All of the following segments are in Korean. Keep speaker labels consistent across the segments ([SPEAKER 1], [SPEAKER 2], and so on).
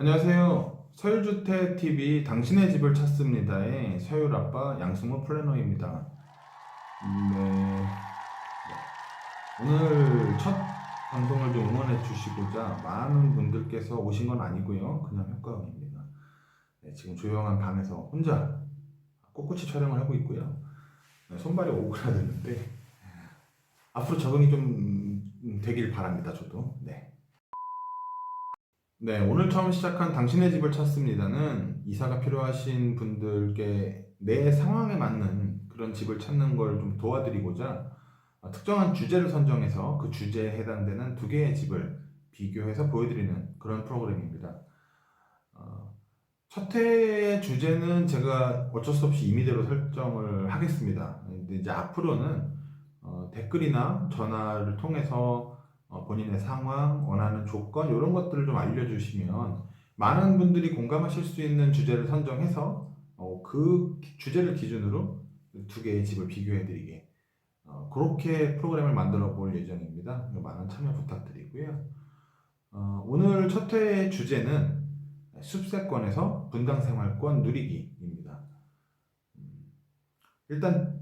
[SPEAKER 1] 안녕하세요. 서울주택 TV 당신의 집을 찾습니다의 서울 아빠 양승호 플래너입니다. 네. 오늘 첫 방송을 좀 응원해 주시고자 많은 분들께서 오신 건 아니고요. 그냥 효과음입니다. 네, 지금 조용한 방에서 혼자 꿋꿋이 촬영을 하고 있고요. 네, 손발이 오그라드는데 앞으로 적응이 좀 되길 바랍니다. 저도. 네. 네, 오늘 처음 시작한 당신의 집을 찾습니다는 이사가 필요하신 분들께 내 상황에 맞는 그런 집을 찾는 걸 좀 도와드리고자 어, 특정한 주제를 선정해서 그 주제에 해당되는 두 개의 집을 비교해서 보여드리는 그런 프로그램입니다. 어, 첫 회의 주제는 제가 어쩔 수 없이 임의대로 설정을 하겠습니다. 이제 앞으로는 어, 댓글이나 전화를 통해서 어, 본인의 상황, 원하는 조건 이런 것들을 좀 알려주시면 많은 분들이 공감하실 수 있는 주제를 선정해서 어, 그 기- 주제를 기준으로 두 개의 집을 비교해드리게 어, 그렇게 프로그램을 만들어 볼 예정입니다. 많은 참여 부탁드리고요. 어, 오늘 첫 회의 주제는 숲세권에서 분당생활권 누리기입니다. 음, 일단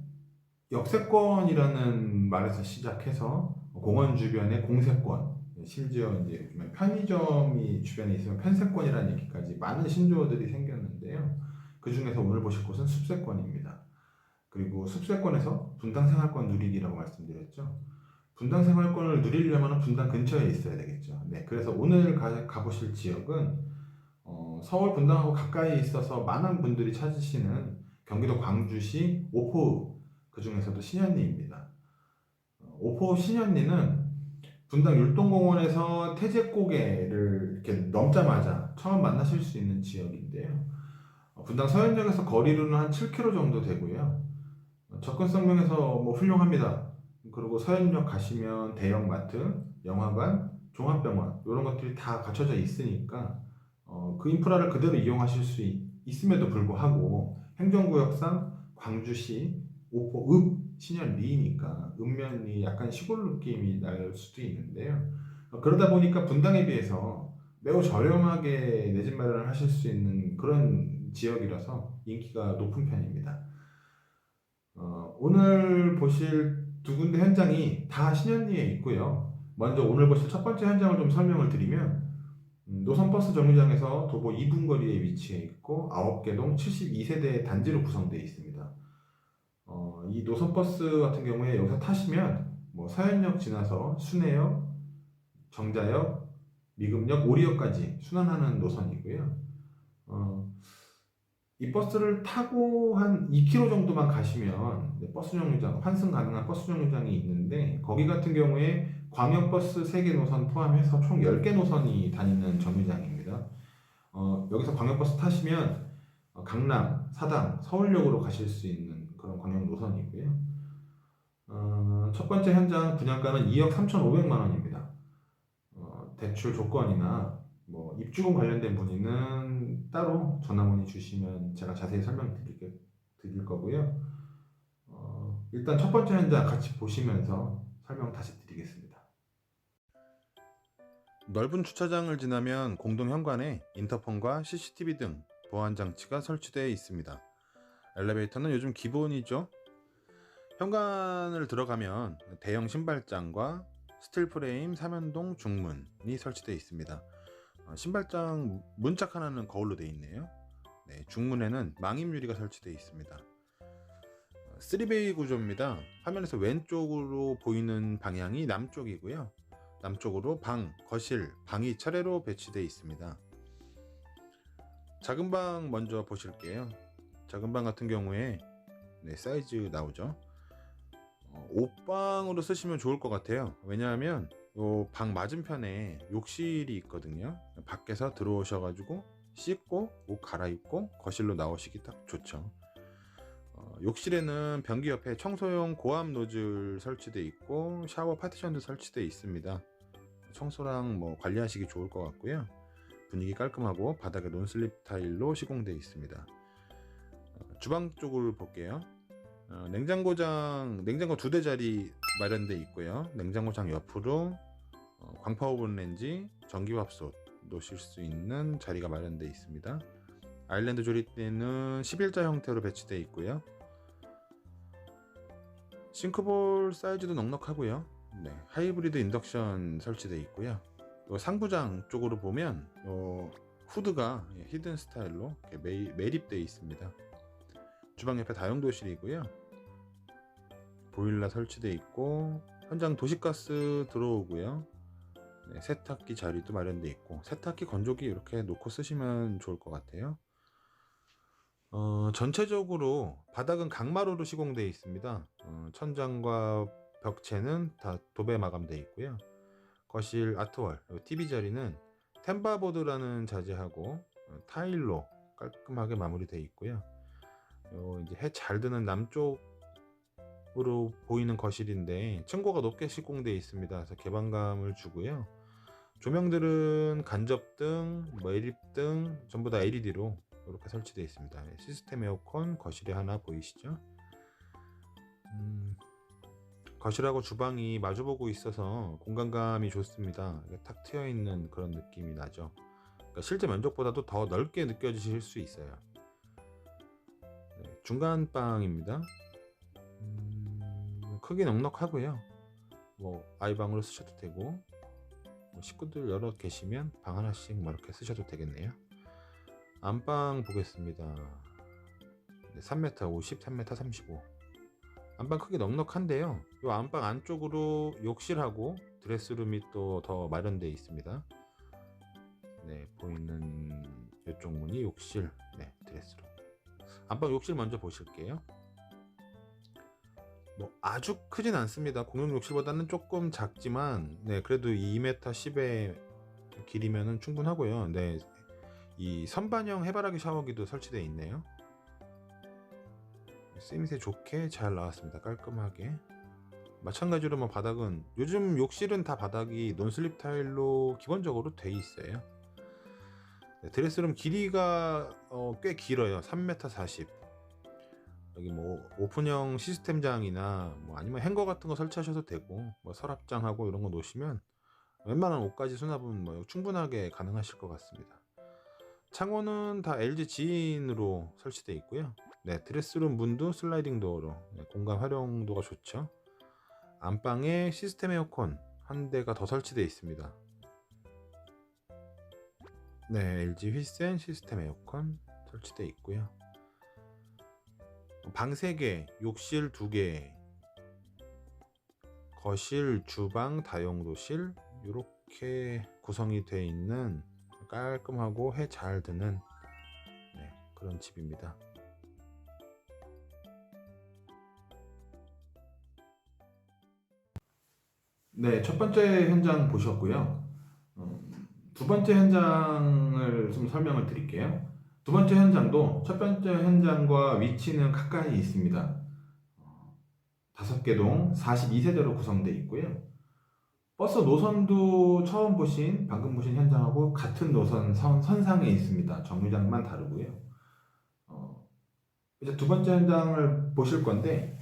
[SPEAKER 1] 역세권이라는 말에서 시작해서 공원 주변의 공세권, 심지어 이제 편의점이 주변에 있으면 편세권이라는 얘기까지 많은 신조어들이 생겼는데요. 그 중에서 오늘 보실 곳은 숲세권입니다. 그리고 숲세권에서 분당 생활권 누리기라고 말씀드렸죠. 분당 생활권을 누리려면 분당 근처에 있어야 되겠죠. 네, 그래서 오늘 가, 가보실 지역은 어, 서울 분당하고 가까이 있어서 많은 분들이 찾으시는 경기도 광주시 오포 그 중에서도 신현리입니다. 어, 오포 신현리는 분당 율동공원에서 태제고개를 이렇게 넘자마자 처음 만나실 수 있는 지역인데요. 어, 분당 서현역에서 거리로는 한 7km 정도 되고요. 어, 접근성 면에서 뭐 훌륭합니다. 그리고 서현역 가시면 대형마트, 영화관, 종합병원 이런 것들이 다 갖춰져 있으니까 어, 그 인프라를 그대로 이용하실 수 있, 있음에도 불구하고 행정구역상 광주시 오포 읍 신현 리니까 읍면이 약간 시골 느낌이 날 수도 있는데요. 어, 그러다 보니까 분당에 비해서 매우 저렴하게 내 집 마련을 하실 수 있는 그런 지역이라서 인기가 높은 편입니다. 어, 오늘 보실 두 군데 현장이 다 신현리에 있고요. 먼저 오늘 보실 첫 번째 현장을 좀 설명을 드리면 음, 노선버스 정류장에서 도보 2분 거리에 위치해 있고 9개동 72세대 단지로 구성되어 있습니다. 어, 이 노선버스 같은 경우에 여기서 타시면 뭐 서현역 지나서 순회역, 정자역, 미금역, 오리역까지 순환하는 노선이고요. 어, 이 버스를 타고 한 2km 정도만 가시면 버스 정류장, 환승 가능한 버스 정류장이 있는데 거기 같은 경우에 광역버스 3개 노선 포함해서 총 10개 노선이 다니는 정류장입니다. 어, 여기서 광역버스 타시면 어, 강남, 사당, 서울역으로 가실 수 있는 광역 노선이고요. 어, 첫 번째 현장 분양가는 2억 3,500만 원입니다. 어, 대출 조건이나 뭐 입주금 관련된 문의는 따로 전화 문의 주시면 제가 자세히 설명드릴 드릴 거고요. 어, 일단 첫 번째 현장 같이 보시면서 설명 다시 드리겠습니다. 넓은 주차장을 지나면 공동 현관에 인터폰과 CCTV 등 보안 장치가 설치되어 있습니다. 엘리베이터는 요즘 기본이죠. 현관을 들어가면 대형 신발장과 스틸 프레임 3연동 중문이 설치되어 있습니다. 어, 신발장 문짝 하나는 거울로 되어 있네요. 네, 중문에는 망임 유리가 설치되어 있습니다. 3베이 구조입니다. 화면에서 왼쪽으로 보이는 방향이 남쪽이고요. 남쪽으로 방, 거실, 방이 차례로 배치되어 있습니다. 작은 방 먼저 보실게요. 작은 방 같은 경우에 네, 사이즈 나오죠. 어, 옷방으로 쓰시면 좋을 것 같아요. 왜냐하면 요방 맞은편에 욕실이 있거든요. 밖에서 들어오셔가지고 씻고 옷 갈아입고 거실로 나오시기 딱 좋죠. 어, 욕실에는 변기 옆에 청소용 고압 노즐 설치되어 있고 샤워 파티션도 설치되어 있습니다. 청소랑 뭐 관리하시기 좋을 것 같고요. 분위기 깔끔하고 바닥에 논슬립 타일로 시공되어 있습니다. 어, 주방 쪽을 볼게요. 어, 냉장고장 냉장고 두 대짜리 마련되어 있고요. 냉장고장 옆으로 어, 광파 오븐 렌지, 전기밥솥, 놓으실 수 있는 자리가 마련되어 있습니다. 아일랜드 조립대는 11자 형태로 배치되어 있고요. 싱크볼 사이즈도 넉넉하고요. 네, 하이브리드 인덕션 설치되어 있고요. 요 상부장 쪽으로 보면 요 후드가 예, 히든 스타일로 매립되어 있습니다. 주방 옆에 다용도실이고요. 보일러 설치되어 있고 현장 도시가스 들어오고요. 네, 세탁기 자리도 마련되어 있고 세탁기 건조기 이렇게 놓고 쓰시면 좋을 것 같아요. 어, 전체적으로 바닥은 강마루로 시공되어 있습니다. 어, 천장과 벽체는 다 도배 마감되어 있고요. 거실 아트월, TV 자리는 템바보드라는 자재하고 어, 타일로 깔끔하게 마무리되어 있고요. 요 이제 해 잘 드는 남쪽으로 보이는 거실인데 층고가 높게 시공되어 있습니다. 그래서 개방감을 주고요. 조명들은 간접등, 매립등 전부 다 LED로 이렇게 설치되어 있습니다. 네, 시스템 에어컨 거실에 하나 보이시죠? 음, 거실하고 주방이 마주보고 있어서 공간감이 좋습니다. 탁 트여 있는 그런 느낌이 나죠. 그러니까 실제 면적보다도 더 넓게 느껴지실 수 있어요. 네, 중간 방입니다. 음, 크기 넉넉하고요. 뭐 아이방으로 쓰셔도 되고 뭐 식구들 여러 계시면 방 하나씩 뭐 이렇게 쓰셔도 되겠네요. 안방 보겠습니다. 네, 3m 50, 3m 35. 안방 크기 넉넉한데요. 이 안방 안쪽으로 욕실하고 드레스룸이 또 더 마련되어 있습니다. 네, 보이는 이쪽 문이 욕실, 네, 드레스룸. 안방 욕실 먼저 보실게요. 뭐 아주 크진 않습니다. 공용 욕실보다는 조금 작지만, 네, 그래도 2m 10의 길이면은 충분하고요. 네, 이 선반형 해바라기 샤워기도 설치되어 있네요. 쓰임새 좋게 잘 나왔습니다. 깔끔하게. 마찬가지로 뭐 바닥은 요즘 욕실은 다 바닥이 논슬립 타일로 기본적으로 돼 있어요. 네, 드레스룸 길이가 어, 꽤 길어요. 3m 40. 여기 뭐 오픈형 시스템장이나 뭐 아니면 행거 같은 거 설치하셔도 되고 뭐 서랍장하고 이런 거 놓으시면 웬만한 옷까지 수납은 뭐 충분하게 가능하실 것 같습니다. 창호는 다 LG 지인으로 설치되어 있고요. 네, 드레스룸 문도 슬라이딩 도어로 네, 공간 활용도가 좋죠. 안방에 시스템 에어컨 한 대가 더 설치되어 있습니다. 네, LG 휘센 시스템 에어컨 설치되어 있고요. 방 3개, 욕실 2개, 거실, 주방, 다용도실 이렇게 구성이 되어 있는 깔끔하고 해 잘 드는 네, 그런 집입니다. 네, 첫 번째 현장 보셨고요. 어, 두 번째 현장을 좀 설명을 드릴게요. 두 번째 현장도 첫 번째 현장과 위치는 가까이 있습니다. 어, 다섯 개 동 42세대로 구성되어 있고요. 버스 노선도 처음 보신, 방금 보신 현장하고 같은 노선 선, 선상에 있습니다. 정류장만 다르고요. 어, 이제 두 번째 현장을 보실 건데,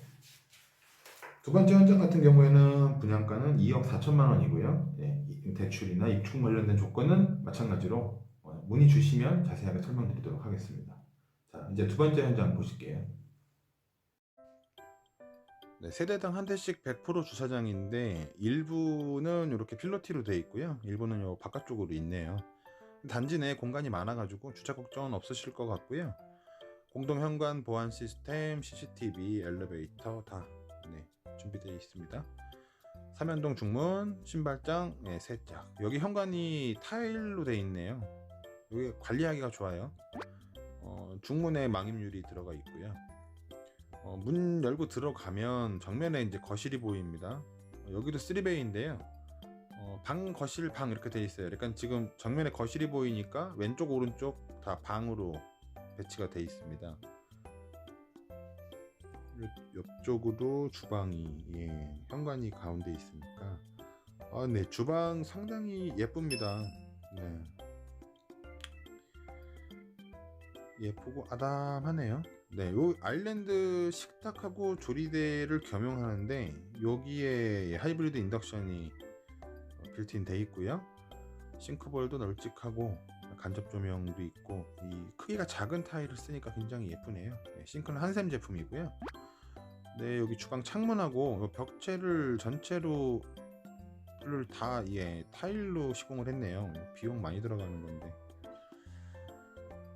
[SPEAKER 1] 두 번째 현장 같은 경우에는 분양가는 2억 4천만 원이고요. 예, 대출이나 입축 관련된 조건은 마찬가지로 어, 문의 주시면 자세하게 설명드리도록 하겠습니다. 자, 이제 두 번째 현장 보실게요. 네, 세대당 한 대씩 100% 주차장인데 일부는 이렇게 필로티로 되어 있고요. 일부는 요 바깥쪽으로 있네요. 단지 내 공간이 많아가지고 주차 걱정은 없으실 것 같고요. 공동 현관 보안 시스템, CCTV, 엘리베이터 다 네, 준비되어 있습니다. 삼연동 중문, 신발장 네, 세 짝. 여기 현관이 타일로 되어 있네요. 여기 관리하기가 좋아요. 어, 중문에 망임유리 들어가 있고요. 어, 문 열고 들어가면 정면에 이제 거실이 보입니다. 어, 여기도 3베이인데요. 어, 방, 거실, 방 이렇게 돼 있어요. 그러니까 지금 정면에 거실이 보이니까 왼쪽, 오른쪽 다 방으로 배치가 돼 있습니다. 옆, 옆쪽으로 주방이 예, 현관이 가운데 있으니까 아, 네 주방 상당히 예쁩니다. 네. 예쁘고 아담하네요. 네, 요 아일랜드 식탁하고 조리대를 겸용하는데 여기에 하이브리드 인덕션이 빌트인 돼 있고요.
[SPEAKER 2] 싱크볼도 널찍하고 간접 조명도 있고 이 크기가 작은 타일을 쓰니까 굉장히 예쁘네요. 네, 싱크는 한샘 제품이고요. 네 여기 주방 창문하고 요 벽체를 전체로 를다 예, 타일로 시공을 했네요. 비용 많이 들어가는 건데.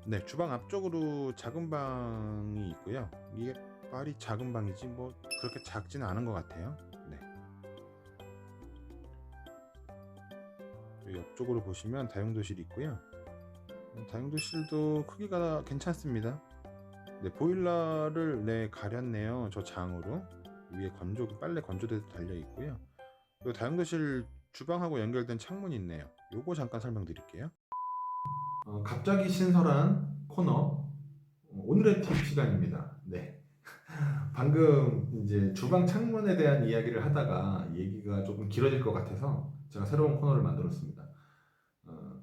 [SPEAKER 2] 네, 주방 앞쪽으로 작은 방이 있고요. 이게 말이 작은 방이지 뭐 그렇게 작지는 않은 것 같아요. 네. 요 옆쪽으로 보시면 다용도실이 있고요. 음, 다용도실도 크기가 괜찮습니다. 네, 보일러를 네 가렸네요. 저 장으로 위에 건조 빨래 건조대도 달려 있고요. 요 다용도실 주방하고 연결된 창문이 있네요. 요거 잠깐 설명드릴게요.
[SPEAKER 1] 어, 갑자기 신설한 코너 어, 오늘의 팁 시간입니다. 네. 방금 이제 주방 창문에 대한 이야기를 하다가 얘기가 조금 길어질 것 같아서 제가 새로운 코너를 만들었습니다. 어,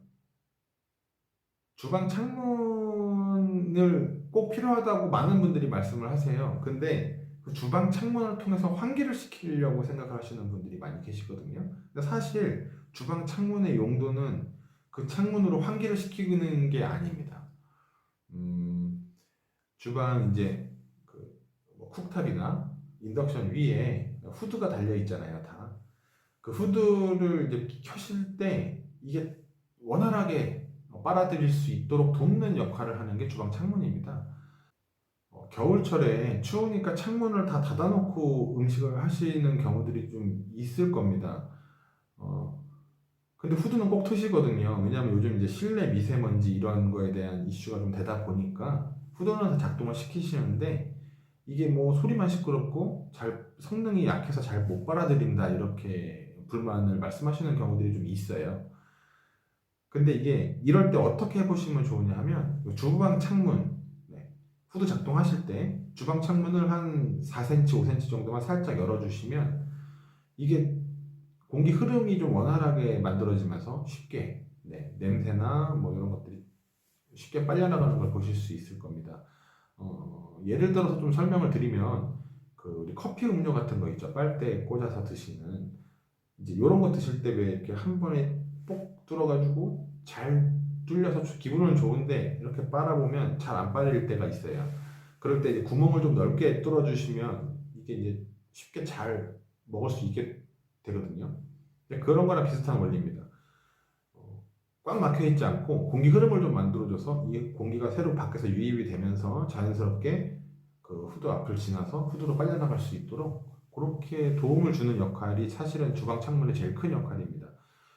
[SPEAKER 1] 주방 창문 을 꼭 필요하다고 많은 분들이 말씀을 하세요. 근데 그 주방 창문을 통해서 환기를 시키려고 생각하시는 분들이 많이 계시거든요. 근데 사실 주방 창문의 용도는 그 창문으로 환기를 시키는 게 아닙니다. 음, 주방 이제 그뭐 쿡탑이나 인덕션 위에 후드가 달려 있잖아요, 다. 그 후드를 이제 켜실 때 이게 원활하게 빨아들일 수 있도록 돕는 역할을 하는 게 주방 창문입니다. 어, 겨울철에 추우니까 창문을 다 닫아놓고 음식을 하시는 경우들이 좀 있을 겁니다. 어, 근데 후드는 꼭 트시거든요. 왜냐하면 요즘 이제 실내 미세먼지 이런 거에 대한 이슈가 좀 되다 보니까 후드는 다 작동을 시키시는데 이게 뭐 소리만 시끄럽고 잘 성능이 약해서 잘 못 빨아들인다 이렇게 불만을 말씀하시는 경우들이 좀 있어요. 근데 이게 이럴 때 어떻게 해보시면 좋으냐 하면 주방 창문 네, 후드 작동하실 때 주방 창문을 한 4cm, 5cm 정도만 살짝 열어주시면 이게 공기 흐름이 좀 원활하게 만들어지면서 쉽게 네, 냄새나 뭐 이런 것들이 쉽게 빨려나가는 걸 보실 수 있을 겁니다. 어, 예를 들어서 좀 설명을 드리면 그 우리 커피 음료 같은 거 있죠 빨대에 꽂아서 드시는 이제 이런 거 드실 때 왜 이렇게 한 번에 뽁 뚫어가지고 잘 뚫려서 기분은 좋은데 이렇게 빨아보면 잘 안 빨릴 때가 있어요. 그럴 때 이제 구멍을 좀 넓게 뚫어주시면 이게 이제 쉽게 잘 먹을 수 있게 되거든요. 그런 거랑 비슷한 원리입니다. 어, 꽉 막혀 있지 않고 공기 흐름을 좀 만들어줘서 이 공기가 새로 밖에서 유입이 되면서 자연스럽게 그 후드 앞을 지나서 후드로 빨려나갈 수 있도록 그렇게 도움을 주는 역할이 사실은 주방 창문의 제일 큰 역할입니다.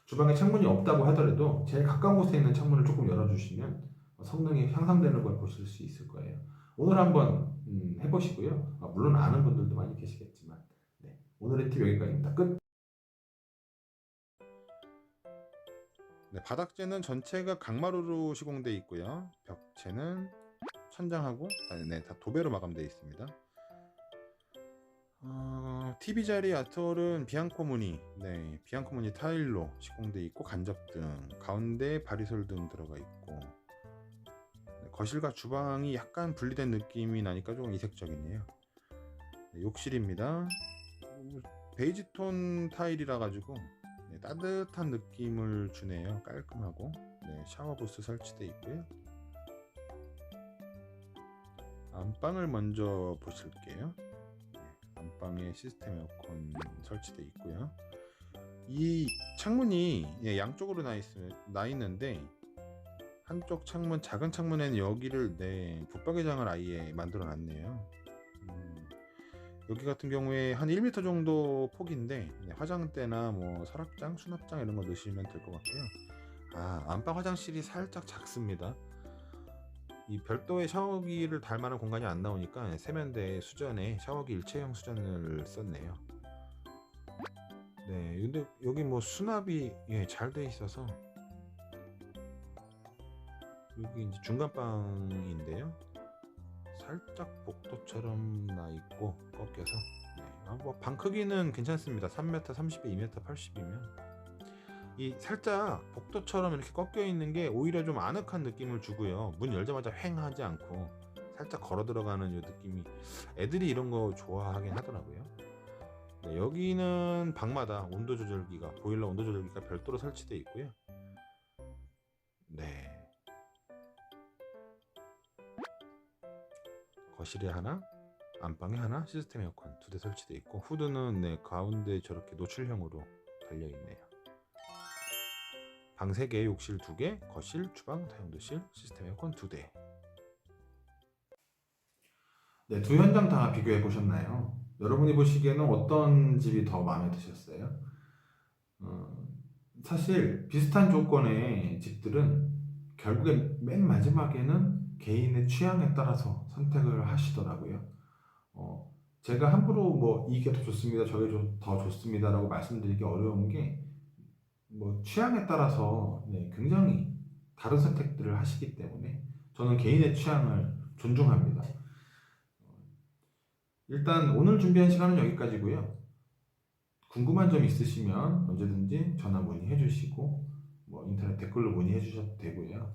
[SPEAKER 1] 주방에 창문이 없다고 하더라도 제일 가까운 곳에 있는 창문을 조금 열어주시면 성능이 향상되는 걸 보실 수 있을 거예요. 오늘 한번 음, 해보시고요. 아, 물론 아는 분들도 많이 계시겠지만 네, 오늘의 팁 여기까지입니다. 끝.
[SPEAKER 2] 네, 바닥재는 전체가 강마루로 시공되어 있고요. 벽체는 천장하고 아, 네, 다 도배로 마감되어 있습니다. 어, TV 자리 아트월은 비앙코 무늬, 네, 비앙코 무늬 타일로 시공되어 있고 간접 등, 가운데 바리솔 등 들어가 있고 네, 거실과 주방이 약간 분리된 느낌이 나니까 조금 이색적이네요. 네, 욕실입니다. 음, 베이지 톤 타일이라 가지고 네, 따뜻한 느낌을 주네요. 깔끔하고 네, 샤워 부스 설치되어 있고요. 안방을 먼저 보실게요. 네, 안방에 시스템 에어컨 설치되어 있고요. 이 창문이 예, 양쪽으로 나, 있, 나 있는데 한쪽 창문 작은 창문에는 여기를 네, 붙박이장을 아예 만들어 놨네요. 음, 여기 같은 경우에 한 1m 정도 폭인데 네, 화장대나 뭐 서랍장, 수납장 이런 거 넣으시면 될 것 같고요. 아 안방 화장실이 살짝 작습니다. 이 별도의 샤워기를 달 만한 공간이 안 나오니까 세면대 수전에 샤워기 일체형 수전을 썼네요. 네, 근데 여기 뭐 수납이 예, 잘 돼 있어서 여기 이제 중간방인데요. 살짝 복도처럼 나 있고 꺾여서 네. 아, 뭐방 크기는 괜찮습니다. 3m 30에 2m 80이면 이 살짝 복도처럼 이렇게 꺾여 있는 게 오히려 좀 아늑한 느낌을 주고요. 문 열자마자 횡 하지 않고 살짝 걸어 들어가는 이 느낌이 애들이 이런 거 좋아하긴 하더라고요. 네, 여기는 방마다 온도 조절기가 보일러 온도 조절기가 별도로 설치되어 있고요. 네. 거실에 하나, 안방에 하나, 시스템 에어컨 두 대 설치되어 있고 후드는 네 가운데 저렇게 노출형으로 달려 있네요. 방 3개, 욕실 2개, 거실, 주방, 다용도실, 시스템 에어컨 2대.
[SPEAKER 1] 네, 두 현장 다 비교해 보셨나요? 여러분이 보시기에는 어떤 집이 더 마음에 드셨어요? 어, 사실 비슷한 조건의 집들은 결국에 맨 마지막에는 개인의 취향에 따라서 선택을 하시더라고요. 어, 제가 함부로 뭐 이게 더 좋습니다, 저게 조- 더 좋습니다라고 말씀드리기 어려운 게 뭐 취향에 따라서 네, 굉장히 다른 선택들을 하시기 때문에 저는 개인의 취향을 존중합니다. 일단 오늘 준비한 시간은 여기까지고요. 궁금한 점 있으시면 언제든지 전화 문의해 주시고 뭐 인터넷 댓글로 문의해 주셔도 되고요.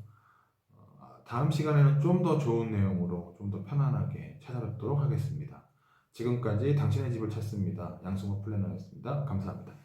[SPEAKER 1] 어, 다음 시간에는 좀 더 좋은 내용으로 좀 더 편안하게 찾아뵙도록 하겠습니다. 지금까지 당신의 집을 찾습니다. 양승호 플래너였습니다. 감사합니다.